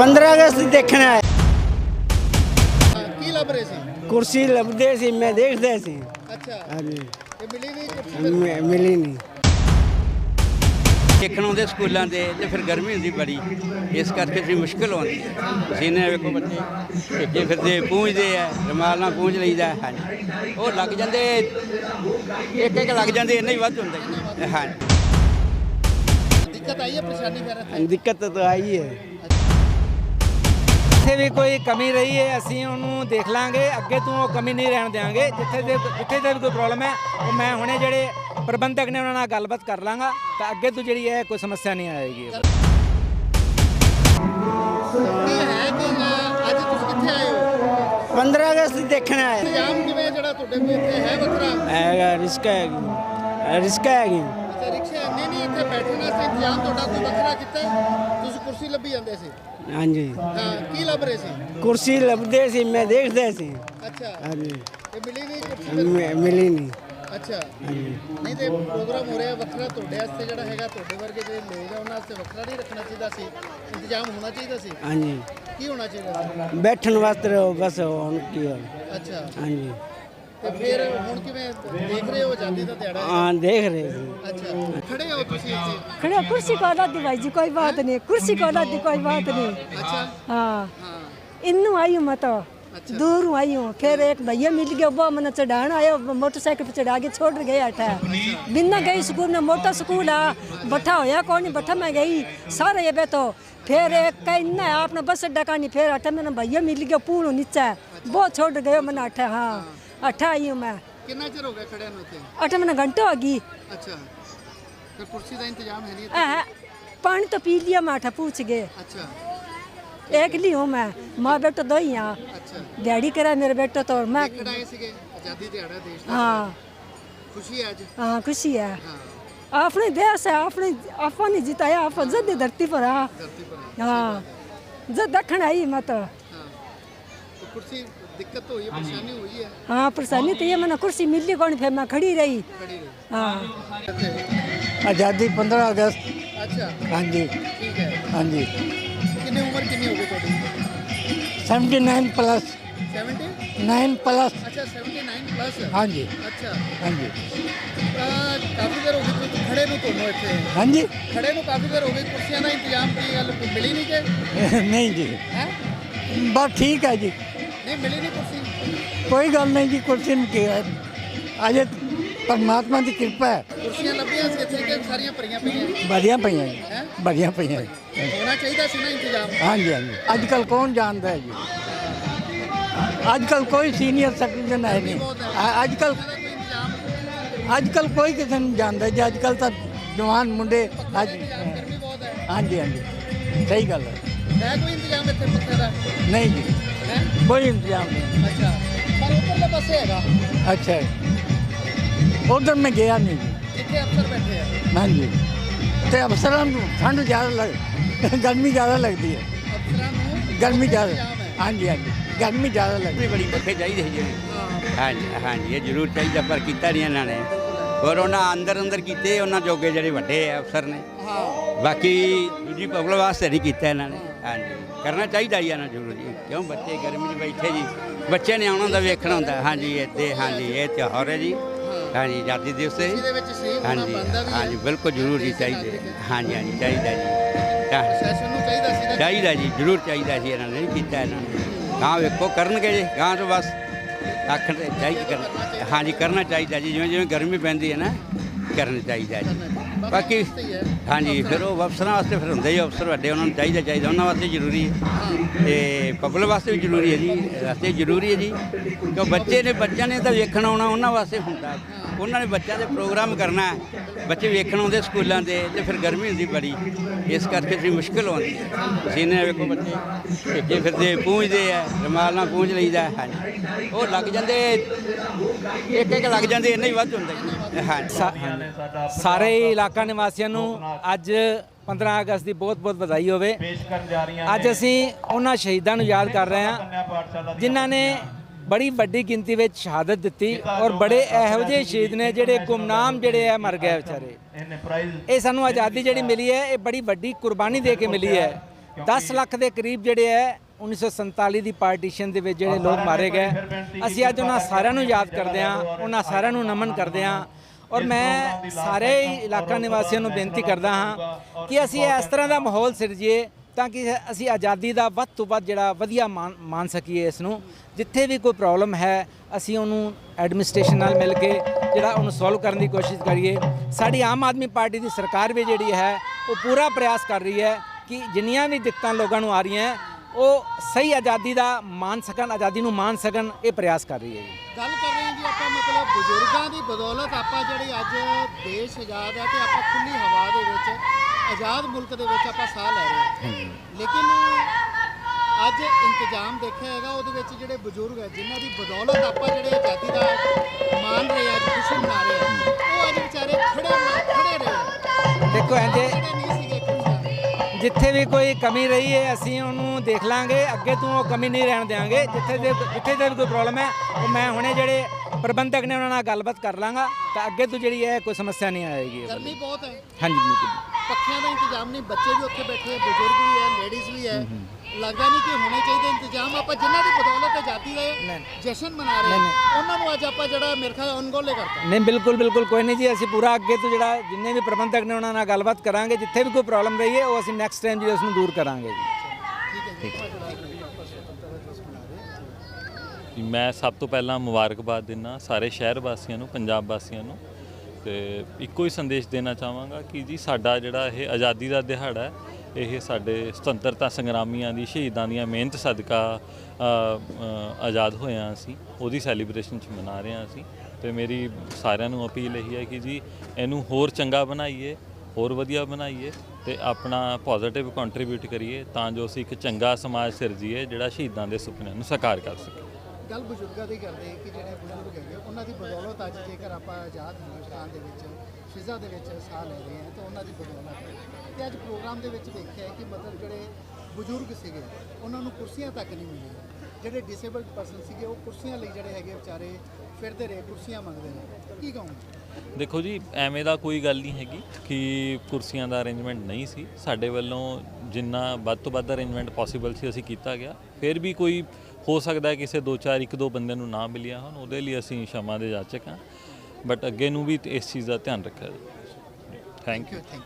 15 ਅਗਸਤ ਦੇਖਣਾ ਹੈ ਕੀ ਲੱਭ ਰਹੇ ਸੀ? ਕੁਰਸੀ ਲੱਭਦੇ ਸੀ ਮੈਂ ਦੇਖਦਾ ਸੀ। ਅੱਛਾ। ਹਾਂਜੀ। ਇਹ ਮਿਲੀ ਨਹੀਂ ਕੁਰਸੀ ਮਿ- ਮਿਲੀ ਨਹੀਂ। ਦੇਖਣ ਆਉਂਦੇ ਸਕੂਲਾਂ ਦੇ ਤੇ ਫਿਰ ਗਰਮੀ ਹੁੰਦੀ ਬੜੀ। ਇਸ ਕਰਕੇ ਫਿਰ ਮੁਸ਼ਕਲ ਆਉਂਦੀ ਹੈ। ਪਸੀਨੇ ਵੇਖੋ ਬੱਚੇ ਭੇਜੇ ਫਿਰਦੇ ਪੂੰਝਦੇ ਆ ਰਮਾਲ ਨਾਲ ਪੂੰਝ ਲਈਦਾ। ਹਾਂਜੀ। ਉਹ ਲੱਗ ਜਾਂਦੇ ਇੱਕ ਇੱਕ ਲੱਗ ਜਾਂਦੇ ਇੰਨਾ ਹੀ ਵੱਧ ਹੁੰਦਾ ਜੀ। ਹਾਂਜੀ। ਦਿੱਕਤ ਆਈ ਹੈ ਪਰੇਸ਼ਾਨੀ ਫਿਰ ਇੱਥੇ ਦਿੱਕਤ ਤਾਂ ਆਈ ਹੈ। ਜਿੱਥੇ ਵੀ ਕੋਈ ਕਮੀ ਰਹੀ ਹੈ ਅਸੀਂ ਉਹਨੂੰ ਦੇਖ ਲਾਂਗੇ। ਅੱਗੇ ਤੋਂ ਉਹ ਕਮੀ ਨਹੀਂ ਰਹਿਣ ਦੇਵਾਂਗੇ ਜਿੱਥੇ ਦੇ ਜਿੱਥੇ ਦੇ ਵੀ ਕੋਈ ਪ੍ਰੋਬਲਮ ਹੈ ਉਹ ਮੈਂ ਹੁਣੇ ਜਿਹੜੇ ਪ੍ਰਬੰਧਕ ਨੇ ਉਹਨਾਂ ਨਾਲ ਗੱਲਬਾਤ ਕਰ ਲਾਂਗਾ। ਤਾਂ ਅੱਗੇ ਤੋਂ ਜਿਹੜੀ ਹੈ ਕੋਈ ਸਮੱਸਿਆ ਨਹੀਂ ਆਏਗੀ। ਕੀ ਹੈ ਕਿ ਅੱਜ ਤੁਸੀਂ ਕਿੱਥੇ ਆਏ ਹੋ? 15 ਅਗਸਤ ਦੇਖਣਾ ਹੈ ਇੰਤਜ਼ਾਮ ਕਿਵੇਂ ਜਿਹੜਾ ਤੁਹਾਡੇ ਕੋਲ ਇੱਥੇ ਹੈ ਵੱਖਰਾ? ਹੈਗਾ ਰਿਸਕ ਹੈਗੀ। ਰਿਸਕ ਹੈਗੀ। ਇੱਥੇ ਬੈਠਣ ਵਾਸਤੇ ਇੰਤਜ਼ਾਮ ਤੁਹਾਡਾ ਕੋਈ ਵੱਖਰਾ ਕੀਤਾ ਹੈ? ਤੁਸੀਂ ਕੁਰਸੀ ਲੱਭੀ ਜਾਂਦੇ ਸੀ? ਹਾਂਜੀ। ਹਾਂ ਕੀ ਲੱਭ ਰਹੇ ਸੀ? ਕੁਰਸੀ ਲੱਭਦੇ ਸੀ ਮੈਂ ਦੇਖਦਾ ਸੀ। ਅੱਛਾ। ਹਾਂਜੀ। ਇਹ ਮਿਲੀ ਨਹੀਂ ਕੁਰਸੀ? ਮਿ- ਮਿਲੀ ਨਹੀਂ। ਅੱਛਾ। ਨਹੀਂ ਤੇ ਪ੍ਰੋਗਰਾਮ ਹੋ ਰਿਹਾ ਵੱਖਰਾ ਤੁਹਾਡੇ ਵਾਸਤੇ ਜਿਹੜਾ ਹੈਗਾ ਤੁਹਾਡੇ ਵਰਗੇ ਜਿਹੜੇ ਲੋਕ ਆ ਉਹਨਾਂ ਵਾਸਤੇ ਵੱਖਰਾ ਨਹੀਂ ਰੱਖਣਾ ਚਾਹੀਦਾ ਸੀ? ਇੰਤਜ਼ਾਮ ਹੋਣਾ ਚਾਹੀਦਾ ਸੀ? ਹਾਂਜੀ। ਕੀ ਹੋਣਾ ਚਾਹੀਦਾ ਸੀ? ਬੈਠਣ ਵਾਸਤੇ ਰਹੋ ਬਸ ਹੁਣ ਕੀ ਹੋਣਾ। ਅੱਛਾ। ਹਾਂਜੀ। ਤੇ ਫਿਰ ਹੁਣ ਕਿਵੇਂ ਦੇਖ ਰਹੇ ਹੋ ਆਜ਼ਾਦੀ ਦਾ ਦਿਹਾੜਾ ਹੈ? ਹਾਂ ਦੇਖ ਰਹੇ ਸੀ ਅੱਛਾ ਖੜੇ ਹੋ ਤੁਸੀਂ ਇੱਥੇ खड़े कुर्सी को आजादी भाई जी कोई बात नहीं कुर्सी को आजादी कोई बात नहीं ਅੱਛਾ हाँ ਹਾਂ इन्नू आई हूँ मैं तो दूर हूँ आई हूँ फिर एक भैया मिल गया वो मैंने चढ़ाना आया वो मोटरसाइकिल पे चढ़ा के छोड़ गया अठा बिना गई स्कूल में मोटा स्कूल है बट्ठा होया कौन नहीं बट्ठा मैं गई सारे ये बेतो फिर एक कहीं ना आपने बस अड्डा कहानी फिर अठा मैंने भैया मिल गया पूर्ण नीचे वो छोड़ गया मैंने अठा हाँ अठा आई हूँ मैं ਕਿੰਨਾ ਚਿਰ ਹੋ ਗਿਆ ਖੜਿਆਂ ਨੂੰ ਇੱਥੇ अठा मैंने घंटे होगी ਅੱਛਾ ਫਿਰ ਕੁਰਸੀ ਦਾ ਇੰਤਜ਼ਾਮ ਹੈ ਨਹੀਂ ਇੱਥੇ? आह, पानी तो पी लिया मैं अठा पूछ गए ਅੱਛਾ एक ली हूँ मैं माँ बेटा दो ही यहाँ ਅੱਛਾ डैडी करा मेरे बेटा तो और मैं ਦੇਖਣ ਆਏ ਸੀਗੇ ਆਜ਼ਾਦੀ ਦਿਹਾੜਾ ਦੇਸ਼ ਦਾ हाँ ਖੁਸ਼ੀ ਹੈ ਅੱਜ हाँ खुशी है ਹਾਂ आपने देश है आपने आपने जिताया आप जद धरती पर हाँ ਧਰਤੀ ਪਰ हाँ जद दखन आई मैं तो ਹਾਂ तो कुर्सी दिक्कत तो हुई है परेशानी हुई है हाँ परेशानी तो ये मैंने कुर्सी मिली कौन फिर मैं खड़ी रही खड़ी रही हाँ ਆਜ਼ਾਦੀ 15 ਅਗਸਤ अच्छा ਹਾਂਜੀ ठीक है ਹਾਂਜੀ कितनी उम्र कितनी हो गई थोड़ी 79 ਪਲੱਸ 70 9 ਪਲੱਸ अच्छा 79 प्लस ਹਾਂਜੀ अच्छा ਹਾਂਜੀ आ, काफी देर हो गई तो खड़े ਨੂੰ ਤੁਹਾਨੂੰ ਇੱਥੇ ਹਾਂਜੀ ਖੜੇ ਨੂੰ ਕਾਫੀ ਦੇਰ ਹੋ ਗਈ ਕੁਰਸੀਆਂ ਦਾ ਇੰਤਜ਼ਾਮ ਕੀ ਗੱਲ ਮਿਲੀ ਨਹੀਂ ਕਿ ਨਹੀਂ ਜੀ ਹੈ ਬਸ ਠੀਕ ਹੈ ਜੀ ਨਹੀਂ ਕੁਰਸੀ। ਕੋਈ ਗੱਲ ਨਹੀਂ ਜੀ ਕੁਰਸੀ ਨੂੰ ਕੀ ਹੈ ਅਜੇ ਪਰਮਾਤਮਾ ਦੀ ਕਿਰਪਾ ਹੈ। ਕੁਰਸੀਆਂ ਲੱਭੀਆਂ ਸੀ ਇੱਥੇ ਕਿ ਸਾਰੀਆਂ ਭਰੀਆਂ ਪਈਆਂ। ਵਧੀਆ ਪਈਆਂ ਜੀ ਵਧੀਆ ਪਈਆਂ ਹੋਣਾ ਚਾਹੀਦਾ ਸੀ ਨਾ ਇੰਤਜ਼ਾਮ। ਹਾਂਜੀ ਹਾਂਜੀ। ਅੱਜ ਕੱਲ ਕੌਣ ਜਾਣਦਾ ਹੈ ਜੀ? ਅੱਜ ਕੱਲ ਕੋਈ ਸੀਨੀਅਰ ਸਿਟੀਜ਼ਨ ਹੈ ਨਹੀਂ। ਅੱਜ ਕੱਲ ਅੱਜ ਕੱਲ ਕੋਈ ਕਿਸੇ ਨੂੰ ਜਾਣਦਾ ਜੀ। ਅੱਜ ਕੱਲ ਤਾਂ ਜਵਾਨ ਮੁੰਡੇ ਅੱਜ ਹਾਂਜੀ ਹਾਂਜੀ। ਸਹੀ ਗੱਲ ਹੈ ਕੋਈ ਇੰਤਜ਼ਾਮ ਇੱਥੇ ਪੱਖੇ ਦਾ? ਨਹੀਂ ਜੀ। ਕੋਈ ਇੰਤਜ਼ਾਮ ਨਹੀਂ ਅੱਛਾ ਪਰ ਉੱਪਰਲੇ ਪਾਸੇ ਹੈਗਾ। ਅੱਛਾ ਉਧਰ ਮੈਂ ਗਿਆ ਨਹੀਂ। ਜੀ ਜਿੱਥੇ ਅਫਸਰ ਬੈਠੇ ਆ। ਹਾਂਜੀ। ਤੇ ਅਫਸਰਾਂ ਨੂੰ ਠੰਡ ਜ਼ਿਆਦਾ ਲੱਗ ਗਰਮੀ ਜ਼ਿਆਦਾ ਲੱਗਦੀ ਹੈ। ਅਫਸਰਾਂ ਨੂੰ ਗਰਮੀ ਜ਼ਿਆਦਾ। ਹਾਂਜੀ ਹਾਂਜੀ। ਗਰਮੀ ਜ਼ਿਆਦਾ ਲੱਗਦੀ ਬੜੀ ਪੱਖੇ ਚਾਹੀਦੇ ਜਿਹੜੇ। ਹਾਂਜੀ ਹਾਂਜੀ ਇਹ ਜ਼ਰੂਰ ਚਾਹੀਦਾ ਪਰ ਕੀਤਾ ਨਹੀਂ ਇਹਨਾਂ ਨੇ। ਹੋਰ ਉਹਨਾਂ ਅੰਦਰ ਅੰਦਰ ਕੀਤੇ ਉਹਨਾਂ ਜੋਗੇ ਜਿਹੜੇ ਵੱਡੇ ਅਫਸਰ ਨੇ। ਹਾਂ। ਬਾਕੀ ਦੂਜੀ ਪਬਲਿਕ ਵਾਸਤੇ ਨਹੀਂ ਕੀਤਾ ਇਹਨਾਂ ਨੇ। ਹਾਂਜੀ। ਕਰਨਾ ਚਾਹੀਦਾ ਹੀ ਇਹਨਾਂ ਜ਼ਰੂਰ ਜੀ। ਕਿਉਂ ਬੱਚੇ ਗਰਮੀ 'ਚ ਬੈਠੇ ਜੀ? ਬੱਚੇ ਨੇ ਆਉਣਾ ਹੁੰਦਾ ਵੇਖਣਾ ਹੁੰਦਾ। ਹਾਂਜੀ ਇੱਥੇ ਹਾਂਜੀ ਇਹ ਤਿਉਹਾਰ ਹੈ ਜੀ। ਹਾਂਜੀ ਆਜ਼ਾਦੀ ਦਿਵਸ ਹੈ। ਵਿੱਚ ਹੋਣਾ ਹਾਂਜੀ ਬਣਦਾ ਵੀ ਹੈ। ਹਾਂਜੀ ਬਿਲਕੁਲ ਜ਼ਰੂਰ ਜੀ ਚਾਹੀਦੇ ਹਾਂਜੀ ਹਾਂਜੀ ਚਾਹੀਦਾ ਜੀ। ਨੂੰ ਚਾਹੀਦਾ ਸੀ ਨਾ। ਚਾਹੀਦਾ ਜੀ ਜ਼ਰੂਰ ਚਾਹੀਦਾ ਸੀ ਇਹਨਾਂ ਨੇ ਨਹੀਂ ਕੀਤਾ ਇਹਨਾਂ ਨੇ। ਗਾਂ ਵੇਖੋ ਕਰਨਗੇ ਜੀ ਗਾਂ ਤੋਂ ਬਸ ਆਖਣ ਤੇ ਚਾਹੀਦਾ ਹਾਂਜੀ ਕਰਨਾ ਚਾਹੀਦਾ ਜੀ। ਜਿਵੇਂ ਜਿਵੇਂ ਗਰਮੀ ਪੈਂਦੀ ਹੈ ਨਾ ਕਰਨਾ ਚਾਹੀਦਾ ਜੀ। ਬਾਕੀ, ਹਾਂਜੀ, ਫਿਰ ਉਹ ਅਫਸਰਾਂ ਵਾਸਤੇ ਫਿਰ ਹੁੰਦੇ ਹੀ ਅਫਸਰ ਵੱਡੇ, ਉਹਨਾਂ ਨੂੰ ਚਾਹੀਦਾ ਚਾਹੀਦਾ, ਉਹਨਾਂ ਵਾਸਤੇ ਜ਼ਰੂਰੀ ਹੈ। ਤੇ ਪਬਲਿਕ ਵਾਸਤੇ ਵੀ ਜ਼ਰੂਰੀ ਹੈ ਜੀ, ਵਾਸਤੇ ਜ਼ਰੂਰੀ ਹੈ ਜੀ, ਕਿਉਂ ਬੱਚੇ ਨੇ, ਬੱਚਿਆਂ ਨੇ ਤਾਂ ਵੇਖਣ ਆਉਣਾ, ਉਹਨਾਂ ਵਾਸਤੇ ਹੁੰਦਾ ਉਹਨਾਂ ਨੇ ਬੱਚਿਆਂ ਦੇ ਪ੍ਰੋਗਰਾਮ ਕਰਨਾ ਬੱਚੇ ਵੇਖਣ ਆਉਂਦੇ ਸਕੂਲਾਂ ਦੇ, ਤੇ ਫਿਰ ਗਰਮੀ ਹੁੰਦੀ ਬੜੀ, ਇਸ ਕਰਕੇ ਫਿਰ ਮੁਸ਼ਕਲ ਆਉਂਦੀ ਹੈ। ਪਸੀਨੇ ਵੇਖੋ ਬੱਚੇ, ਭੇਜੇ ਫਿਰਦੇ ਪੂੰਝਦੇ ਆ ਰਮਾਲ ਨਾਲ ਪੂੰਝ ਲਈਦਾ ਹਾਂਜੀ। ਉਹ ਲੱਗ ਜਾਂਦੇ ਇੱਕ ਇੱਕ ਲੱਗ ਜਾਂਦੇ, ਇੰਨਾ ਹੀ ਵੱਧ ਹੁੰਦਾ ਜੀ ਹਾਂਜੀ। ਸਾਰੇ ਇਲਾਕਾ ਨਿਵਾਸੀਆਂ ਨੂੰ ਅੱਜ 15 ਅਗਸਤ ਦੀ ਬਹੁਤ-ਬਹੁਤ ਵਧਾਈ ਹੋਵੇ। ਅੱਜ ਅਸੀਂ ਉਹਨਾਂ ਸ਼ਹੀਦਾਂ ਨੂੰ ਯਾਦ ਕਰ ਰਹੇ ਹਾਂ ਜਿਨ੍ਹਾਂ ਨੇ ਬੜੀ ਵੱਡੀ ਗਿਣਤੀ ਵਿੱਚ ਸ਼ਹਾਦਤ ਦਿੱਤੀ ਔਰ ਬੜੇ ਇਹੋ ਜਿਹੇ ਸ਼ਹੀਦ ਨੇ ਜਿਹੜੇ ਗੁਮਨਾਮ ਜਿਹੜੇ ਆ ਮਰ ਗਏ ਵਿਚਾਰੇ। ਇਹ ਸਾਨੂੰ ਆਜ਼ਾਦੀ ਜਿਹੜੀ ਮਿਲੀ ਹੈ ਇਹ ਬੜੀ ਵੱਡੀ ਕੁਰਬਾਨੀ ਦੇ ਕੇ ਮਿਲੀ ਹੈ। 10 ਲੱਖ ਦੇ ਕਰੀਬ ਜਿਹੜੇ ਹੈ 1947 ਦੀ ਪਾਰਟੀਸ਼ਨ ਦੇ ਵਿੱਚ ਜਿਹੜੇ ਲੋਕ ਮਾਰੇ ਗਏ। ਅਸੀਂ ਅੱਜ ਉਹਨਾਂ ਸਾਰਿਆਂ ਨੂੰ ਯਾਦ ਕਰਦੇ ਹਾਂ ਉਹਨਾਂ ਸਾਰਿਆਂ ਨੂੰ ਨਮਨ ਕਰਦੇ ਹਾਂ। ਔਰ ਮੈਂ ਸਾਰੇ ਹੀ ਇਲਾਕਾ ਨਿਵਾਸੀਆਂ ਨੂੰ ਬੇਨਤੀ ਕਰਦਾ ਹਾਂ ਕਿ ਅਸੀਂ ਇਸ ਤਰ੍ਹਾਂ ਦਾ ਮਾਹੌਲ ਸਿਰਜੀਏ ਤਾਂ ਕਿ ਅਸੀਂ ਆਜ਼ਾਦੀ ਦਾ ਵੱਧ ਤੋਂ ਵੱਧ ਜਿਹੜਾ ਵਧੀਆ ਮਾਨ ਮਾਨ ਸਕੀਏ ਇਸ ਨੂੰ। ਜਿੱਥੇ ਵੀ ਕੋਈ ਪ੍ਰੋਬਲਮ ਹੈ, ਅਸੀਂ ਉਹਨੂੰ ਐਡਮਿਨਿਸਟ੍ਰੇਸ਼ਨ ਨਾਲ ਮਿਲ ਕੇ ਜਿਹੜਾ ਉਹਨੂੰ ਸੋਲਵ ਕਰਨ ਦੀ ਕੋਸ਼ਿਸ਼ ਕਰੀਏ। ਸਾਡੀ ਆਮ ਆਦਮੀ ਪਾਰਟੀ ਦੀ ਸਰਕਾਰ ਵੀ ਜਿਹੜੀ ਹੈ, ਉਹ ਪੂਰਾ ਪ੍ਰਯਾਸ ਕਰ ਰਹੀ ਹੈ ਕਿ ਜਿੰਨੀਆਂ ਵੀ ਦਿੱਕਤਾਂ ਲੋਕਾਂ ਨੂੰ ਆ ਰਹੀਆਂ, ਉਹ ਸਹੀ ਆਜ਼ਾਦੀ ਦਾ ਮਾਨ ਸਕਣ, ਆਜ਼ਾਦੀ ਨੂੰ ਮਾਨ ਸਕਣ, ਇਹ ਪ੍ਰਯਾਸ ਕਰ ਰਹੀ ਹੈ ਜੀ। ਗੱਲ ਕਰ ਮਤਲਬ ਬਜ਼ੁਰਗਾਂ ਦੀ ਬਦੌਲਤ ਆਪਾਂ ਜਿਹੜੀ ਅੱਜ ਦੇਸ਼ ਆਜ਼ਾਦ ਹੈ ਤੇ ਆਪਾਂ ਖੁੱਲੀ ਹਵਾ ਦੇ ਵਿੱਚ ਆਜ਼ਾਦ ਮੁਲਕ ਦੇ ਵਿੱਚ ਆਪਾਂ ਸਾਹ ਲੈ ਰਹੇ ਹਾਂ। ਲੇਕਿਨ ਅੱਜ ਇੰਤਜ਼ਾਮ ਦੇਖਿਆ ਹੈਗਾ ਉਹਦੇ ਵਿੱਚ ਜਿਹੜੇ ਬਜ਼ੁਰਗ ਹੈ ਜਿਨ੍ਹਾਂ ਦੀ ਬਦੌਲਤ ਆਪਾਂ ਜਿਹੜੇ ਆਜ਼ਾਦੀ ਦਾ ਮਾਣ ਰਹੇ ਅੱਜ ਖੁਸ਼ੀ ਮਨਾ ਰਹੇ ਹਾਂ ਉਹ ਅੱਜ ਵਿਚਾਰੇ ਖੜੇ ਖੜੇ ਰਹੇ। ਦੇਖੋ ਇੰਜੇ ਜਿੱਥੇ ਵੀ ਕੋਈ ਕਮੀ ਰਹੀ ਹੈ ਅਸੀਂ ਉਹਨੂੰ ਦੇਖ ਲਾਂਗੇ। ਅੱਗੇ ਤੋਂ ਉਹ ਕਮੀ ਨਹੀਂ ਰਹਿਣ ਦੇਵਾਂਗੇ ਜਿੱਥੇ ਦੇ ਜਿੱਥੇ ਦੇ ਵੀ ਕੋਈ ਪ੍ਰੋਬਲਮ ਹੈ ਉਹ ਮੈਂ ਹੁਣੇ ਜਿਹੜੇ ਪ੍ਰਬੰਧਕ ਨੇ ਉਹਨਾਂ ਨਾਲ ਗੱਲਬਾਤ ਕਰ ਲਾਂਗਾ। ਤਾਂ ਅੱਗੇ ਤੋਂ ਜਿਹੜੀ ਹੈ ਕੋਈ ਸਮੱਸਿਆ ਨਹੀਂ ਆਏਗੀ ਗਰਮੀ ਬਹੁਤ ਹੈ। ਹਾਂਜੀ ਬਿਲਕੁਲ। ਪੱਖਿਆਂ ਦਾ ਇੰਤਜ਼ਾਮ ਨਹੀਂ ਬੱਚੇ ਵੀ ਉੱਥੇ ਬੈਠੇ ਬਜ਼ੁਰਗ ਵੀ ਹੈ ਲੇਡੀਜ਼ ਵੀ ਹੈ। ਲੱਗਦਾ ਨਹੀਂ ਕਿ ਹੋਣੇ ਚਾਹੀਦੇ ਇੰਤਜ਼ਾਮ। ਆਪਾਂ ਜਿਨ੍ਹਾਂ ਦੀ ਬਦੌਲਤ ਆਜ਼ਾਦੀ ਦਾ ਜਸ਼ਨ ਮਨਾ ਰਹੇ ਹਾਂ ਉਹਨਾਂ ਨੂੰ ਅੱਜ ਆਪਾਂ ਜਿਹੜਾ ਮੇਰੇ ਖਿਆਲ ਅਨਗੋਲੇ ਕਰਤਾ। ਨਹੀਂ ਬਿਲਕੁਲ ਬਿਲਕੁਲ ਕੋਈ ਨਹੀਂ ਜੀ ਅਸੀਂ ਪੂਰਾ ਅੱਗੇ ਤੋਂ ਜਿਹੜਾ ਜਿੰਨੇ ਵੀ ਪ੍ਰਬੰਧਕ ਨੇ ਉਹਨਾਂ ਨਾਲ ਗੱਲਬਾਤ ਕਰਾਂਗੇ ਜਿੱਥੇ ਵੀ ਕੋਈ ਪ੍ਰੋਬਲਮ ਰਹੀ ਹੈ ਉਹ ਅਸੀਂ ਨੈਕਸਟ ਟਾਈਮ ਜੀ ਉਸ ਨੂੰ ਦੂਰ ਕਰਾਂਗੇ ਜੀ। ਕਿ ਮੈਂ ਸਭ ਤੋਂ ਪਹਿਲਾਂ ਮੁਬਾਰਕਬਾਦ ਦਿੰਦਾ ਸਾਰੇ ਸ਼ਹਿਰ ਵਾਸੀਆਂ ਨੂੰ ਪੰਜਾਬ ਵਾਸੀਆਂ ਨੂੰ। ਤੇ ਇੱਕੋ ਹੀ ਸੰਦੇਸ਼ ਦੇਣਾ ਚਾਹਾਂਗਾ ਕਿ ਜੀ ਸਾਡਾ ਜਿਹੜਾ ਇਹ ਆਜ਼ਾਦੀ ਦਾ ਦਿਹਾੜਾ ਹੈ ਇਹ ਸਾਡੇ ਸੁਤੰਤਰਤਾ ਸੰਗਰਾਮੀਆਂ ਦੀ ਸ਼ਹੀਦਾਂ ਦੀਆਂ ਮਿਹਨਤ ਸਦਕਾ ਆਜ਼ਾਦ ਹੋਇਆ ਅਸੀਂ, ਉਹਦੀ ਸੈਲੀਬ੍ਰੇਸ਼ਨ ਚ ਮਨਾ ਰਹੇ ਹਾਂ ਅਸੀਂ। ਤੇ ਮੇਰੀ ਸਾਰਿਆਂ ਨੂੰ ਅਪੀਲ ਇਹੀ ਹੈ ਕਿ ਜੀ, ਇਹਨੂੰ ਹੋਰ ਚੰਗਾ ਬਣਾਈਏ, ਹੋਰ ਵਧੀਆ ਬਣਾਈਏ ਤੇ ਆਪਣਾ ਪੋਜ਼ਿਟਿਵ ਕੰਟਰੀਬਿਊਟ ਕਰੀਏ ਤਾਂ ਜੋ ਅਸੀਂ ਇੱਕ ਚੰਗਾ ਸਮਾਜ ਸਿਰਜੀਏ, ਜਿਹੜਾ ਸ਼ਹੀਦਾਂ ਦੇ ਸੁਪਨਿਆਂ ਨੂੰ ਸਾਕਾਰ ਕਰ ਸਕੇ। ਗੱਲ ਬਜ਼ੁਰਗਾਂ ਦੀ ਕਰਦੇ ਕਿ ਜਿਹੜੇ ਬਜ਼ੁਰਗ ਹੈਗੇ ਉਹਨਾਂ ਦੀ ਬਦੌਲਤ ਅੱਜ ਜੇਕਰ ਆਪਾਂ ਆਜ਼ਾਦ ਹਿੰਦੁਸਤਾਨ ਦੇ ਵਿੱਚ ਫਿਜ਼ਾ ਦੇ ਵਿੱਚ ਸਾਹ ਲੈ ਰਹੇ ਹਾਂ ਤਾਂ ਉਹਨਾਂ ਦੀ ਬਦੌਲਤ ਹੈ। ਤੇ ਅੱਜ ਪ੍ਰੋਗਰਾਮ ਦੇ ਵਿੱਚ ਵੇਖਿਆ ਕਿ ਮਤਲਬ ਜਿਹੜੇ ਬਜ਼ੁਰਗ ਸੀਗੇ, ਉਹਨਾਂ ਨੂੰ ਕੁਰਸੀਆਂ ਤੱਕ ਨਹੀਂ ਮਿਲੀਆਂ। ਜਿਹੜੇ ਡਿਸੇਬਲਡ ਪਰਸਨ ਸੀਗੇ, ਉਹ ਕੁਰਸੀਆਂ ਲਈ ਜਿਹੜੇ ਹੈਗੇ ਵਿਚਾਰੇ ਫਿਰਦੇ ਰਹੇ, ਕੁਰਸੀਆਂ ਮੰਗਦੇ ਨੇ ਕੀ ਕਹੋਗੇ? ਦੇਖੋ ਜੀ, ਐਵੇਂ ਦਾ ਕੋਈ ਗੱਲ ਨਹੀਂ ਹੈਗੀ ਕਿ ਕੁਰਸੀਆਂ ਦਾ ਅਰੇਂਜਮੈਂਟ ਨਹੀਂ ਸੀ। ਸਾਡੇ ਵੱਲੋਂ ਜਿੰਨਾ ਵੱਧ ਤੋਂ ਵੱਧ ਅਰੇਂਜਮੈਂਟ ਪੋਸੀਬਲ ਸੀ, ਅਸੀਂ ਕੀਤਾ ਗਿਆ। ਫਿਰ ਵੀ ਕੋਈ ਹੋ ਸਕਦਾ ਕਿਸੇ ਦੋ ਚਾਰ, ਇੱਕ ਦੋ ਬੰਦੇ ਨੂੰ ਨਾ ਮਿਲਿਆ ਹੋਣ। ਉਹਦੇ ਲਈ ਅਸੀਂ ਸ਼ਮਾ ਦੇ ਜਾਚਕ ਹਾਂ। ਬਟ ਅੱਗੇ ਨੂੰ ਵੀ ਇਸ ਚੀਜ਼ ਦਾ ਧਿਆਨ ਰੱਖਿਆ ਜਾਵੇ। Thank you thank you